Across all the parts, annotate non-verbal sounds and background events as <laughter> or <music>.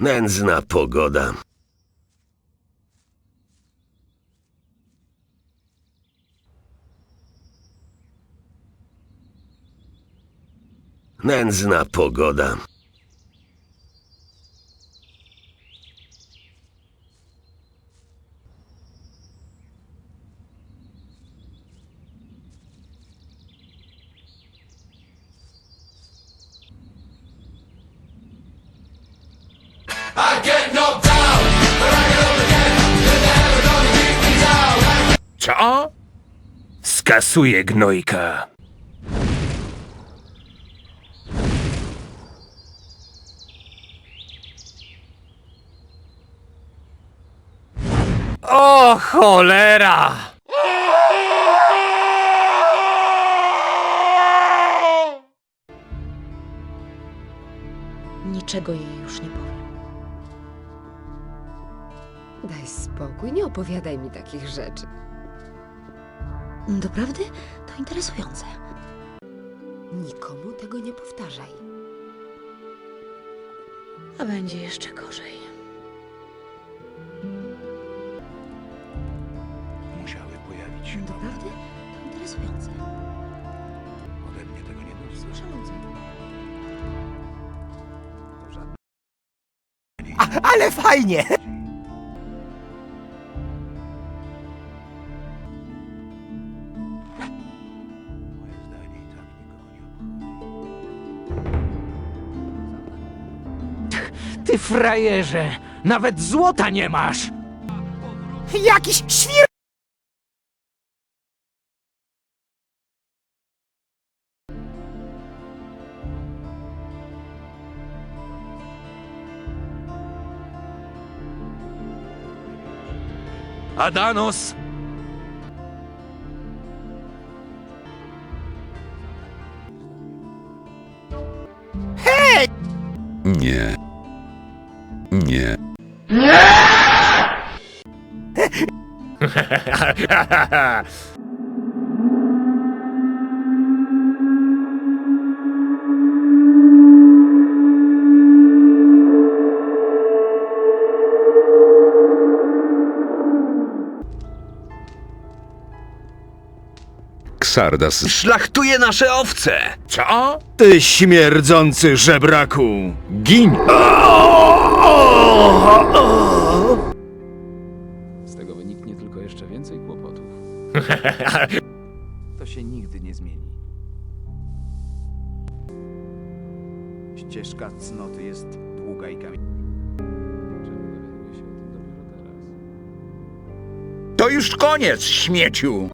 Nędzna pogoda. Nędzna pogoda. Co? Skasuję gnojka. O cholera! Niczego jej już nie powiem. Daj spokój, nie opowiadaj mi takich rzeczy. Doprawdy? To interesujące. Nikomu tego nie powtarzaj. A będzie jeszcze gorzej. Musiały pojawić się. Doprawdy? To interesujące. Ode mnie tego nie. To żadne Ale fajnie! Ty frajerze! Nawet złota nie masz! Jakiś świr... Adanos! Nie. Nie. Ksardas Szlachtuje nasze owce! Co? Ty śmierdzący żebraku! Gin! Z tego wyniknie tylko jeszcze więcej kłopotów. To się nigdy nie zmieni. Ścieżka cnoty jest długa i kamienna. Czemu dowiaduję się o tym dopiero teraz? To już koniec, śmieciu!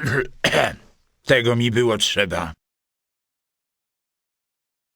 <clears throat> Tego mi było trzeba.